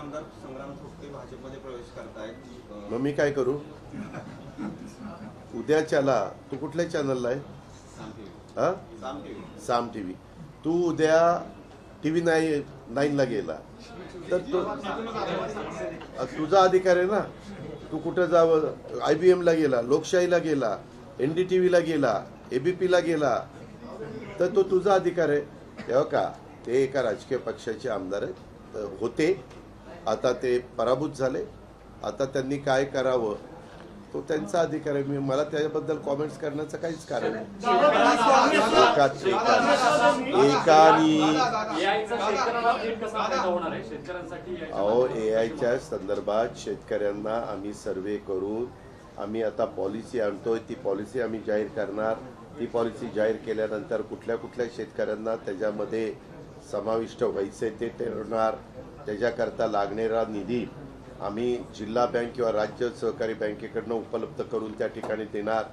आमदार संग्राम थोपटे भाजपमध्ये प्रवेश करतायत. मग मी काय करू? उद्याच्याला तू कुठल्या चॅनलला आहे. हा? साम टी व्ही. तू उद्या टी व्ही नाईन नाईनला गेला. तर तो तुझा अधिकार आहे ना? तू कुठं जावं? आय बी एमला गेला लोकशाहीला गेला एन डी टी व्हीला गेला ए बी पीला गेला. तर तो तुझा अधिकार आहे. तेव्हा का? ते एका राजकीय पक्षाचे आमदार आहेत. होते. आता ते पराभूत झाले. आता त्यांनी काय करावं? तो त्यांचा अधिकार आहे. मी मला त्याच्याबद्दल कॉमेंट्स करण्याचं काहीच कारण नाही. एका अहो ए आयच्या संदर्भात शेतकऱ्यांना आम्ही सर्वे करून आम्ही आता पॉलिसी आणतोय. ती पॉलिसी आम्ही जाहीर करणार. ती पॉलिसी जाहीर केल्यानंतर कुठल्या कुठल्या शेतकऱ्यांना त्याच्यामध्ये समाविष्ट व्हायचे ते ठरवणार. त्याच्याकरता लागणारा निधी आम्ही जिल्हा बँक किंवा राज्य सहकारी बँकेकडनं उपलब्ध करून त्या ठिकाणी देणार.